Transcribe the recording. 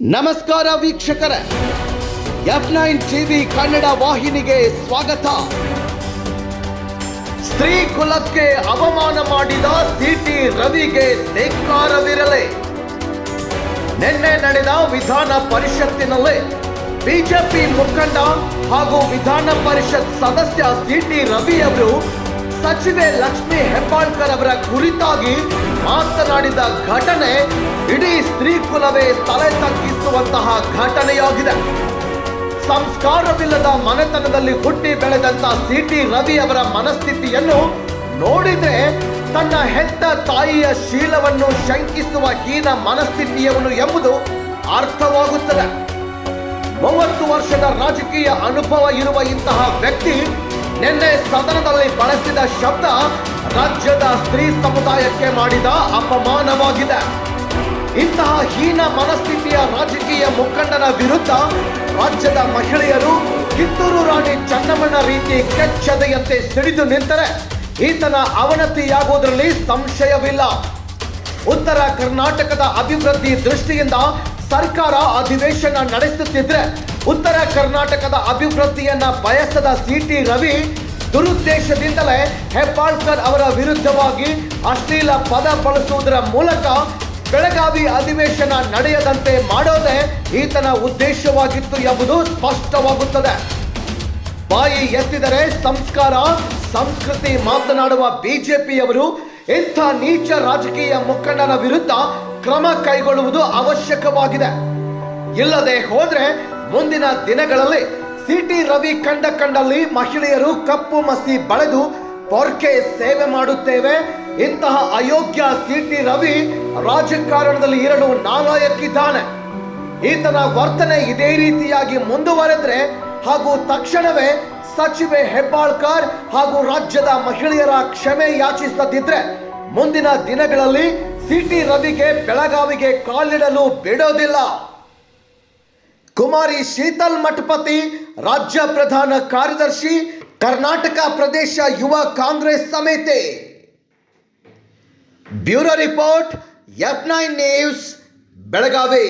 ನಮಸ್ಕಾರ ವೀಕ್ಷಕರೇ. F nine TV Kannada ವಾಹಿನಿಗೆ ಸ್ವಾಗತ. ಸ್ತ್ರೀ ಕುಲಕ್ಕೆ ಅವಮಾನ ಮಾಡಿದ ಸಿಟಿ ರವಿಗೆ ಧಿಕ್ಕಾರವಿರಲಿ. ನಿನ್ನೆ ನಡೆದ ವಿಧಾನ ಪರಿಷತ್ತಿನಲ್ಲಿ ಬಿಜೆಪಿ ಮುಖಂಡ ಹಾಗೂ ವಿಧಾನ ಪರಿಷತ್ ಸದಸ್ಯ ಸಿಟಿ ರವಿ ಅವರು ಸಚಿವೆ ಲಕ್ಷ್ಮಿ ಹೆಬ್ಬಾಳ್ಕರ್ ಅವರ ಕುರಿತಾಗಿ ಮಾತನಾಡಿದ ಘಟನೆ ಇಡೀ ಸ್ತ್ರೀ ಕುಲವೇ ತಲೆ ತಗ್ಗಿಸುವಂತಹ ಘಟನೆಯಾಗಿದೆ. ಸಂಸ್ಕಾರವಿಲ್ಲದ ಮನೆತನದಲ್ಲಿ ಹುಟ್ಟಿ ಬೆಳೆದಂತ ಸಿಟಿ ರವಿ ಅವರ ಮನಸ್ಥಿತಿಯನ್ನು ನೋಡಿದ್ರೆ ತನ್ನ ಹೆತ್ತ ತಾಯಿಯ ಶೀಲವನ್ನು ಶಂಕಿಸುವ ಹೀನ ಮನಸ್ಥಿತಿಯವನು ಎಂಬುದು ಅರ್ಥವಾಗುತ್ತದೆ. ಮೂವತ್ತು ವರ್ಷದ ರಾಜಕೀಯ ಅನುಭವ ಇರುವ ಇಂತಹ ವ್ಯಕ್ತಿ ನಿನ್ನೆ ಸದನದಲ್ಲಿ ಬಳಸಿದ ಶಬ್ದ ರಾಜ್ಯದ ಸ್ತ್ರೀ ಸಮುದಾಯಕ್ಕೆ ಮಾಡಿದ ಅಪಮಾನವಾಗಿದೆ. ಇಂತಹ ಹೀನ ಮನಸ್ಥಿತಿಯ ರಾಜಕೀಯ ಮುಖಂಡನ ವಿರುದ್ಧ ರಾಜ್ಯದ ಮಹಿಳೆಯರು ಕಿತ್ತೂರು ರಾಣಿ ಚೆನ್ನಮ್ಮನ ರೀತಿ ಕೆಚ್ಚದೆಯಂತೆ ಸಿಡಿದು ನಿಂತರೆ ಈತನ ಅವನತಿಯಾಗುವುದರಲ್ಲಿ ಸಂಶಯವಿಲ್ಲ. ಉತ್ತರ ಕರ್ನಾಟಕದ ಅಭಿವೃದ್ಧಿ ದೃಷ್ಟಿಯಿಂದ ಸರ್ಕಾರ ಅಧಿವೇಶನ ನಡೆಸುತ್ತಿದ್ರೆ ಉತ್ತರ ಕರ್ನಾಟಕದ ಅಭಿವೃದ್ಧಿಯನ್ನ ಬಯಸದ ಸಿ ಟಿ ರವಿ ದುರುದ್ದೇಶದಿಂದಲೇ ಹೆಬ್ಬಾಳ್ಕರ್ ಅವರ ವಿರುದ್ಧವಾಗಿ ಅಶ್ಲೀಲ ಪದ ಬಳಸುವುದರ ಮೂಲಕ ಬೆಳಗಾವಿ ಅಧಿವೇಶನ ನಡೆಯದಂತೆ ಮಾಡೋದೇ ಈತನ ಉದ್ದೇಶವಾಗಿತ್ತು ಎಂಬುದು ಸ್ಪಷ್ಟವಾಗುತ್ತದೆ. ಬಾಯಿ ಎತ್ತಿದರೆ ಸಂಸ್ಕಾರ, ಸಂಸ್ಕೃತಿ ಮಾತನಾಡುವ ಬಿಜೆಪಿಯವರು ಇಂಥ ನೀಚ ರಾಜಕೀಯ ಮುಖಂಡನ ವಿರುದ್ಧ ಕ್ರಮ ಕೈಗೊಳ್ಳುವುದು ಅವಶ್ಯಕವಾಗಿದೆ. ಇಲ್ಲದೆ ಹೋದ್ರೆ ಮುಂದಿನ ದಿನಗಳಲ್ಲಿ ಸಿಟಿ ರವಿ ಕಂಡ ಕಂಡಲ್ಲಿ ಮಹಿಳೆಯರು ಕಪ್ಪು ಮಸಿ ಬಳೆದು ಪೊರ್ಕೆ ಸೇವೆ ಮಾಡುತ್ತೇವೆ. ಇಂತಹ ಅಯೋಗ್ಯ ಸಿಟಿ ರವಿ ರಾಜಕಾರಣದಲ್ಲಿ ಇರಲು ನಾಲಾಯಕ್ಕಿದ್ದಾನೆ. ಈತನ ವರ್ತನೆ ಇದೇ ರೀತಿಯಾಗಿ ಮುಂದುವರೆದ್ರೆ ಹಾಗೂ ತಕ್ಷಣವೇ ಸಚಿವೆ ಹೆಬ್ಬಾಳ್ಕರ್ ಹಾಗೂ ರಾಜ್ಯದ ಮಹಿಳೆಯರ ಕ್ಷಮೆ ಯಾಚಿಸದಿದ್ರೆ ಮುಂದಿನ ದಿನಗಳಲ್ಲಿ ಸಿಟಿ ರವಿಗೆ ಬೆಳಗಾವಿಗೆ ಕಾಲಿಡಲು ಬಿಡೋದಿಲ್ಲ. ಕುಮಾರಿ ಶೀತಲ್ ಮಠಪತಿ ರಾಜ್ಯ ಪ್ರಧಾನ ಕಾರ್ಯದರ್ಶಿ ಕರ್ನಾಟಕ ಪ್ರದೇಶ ಯುವ ಕಾಂಗ್ರೆಸ್ ಸಮಿತಿ bureau report F nine news Belagavi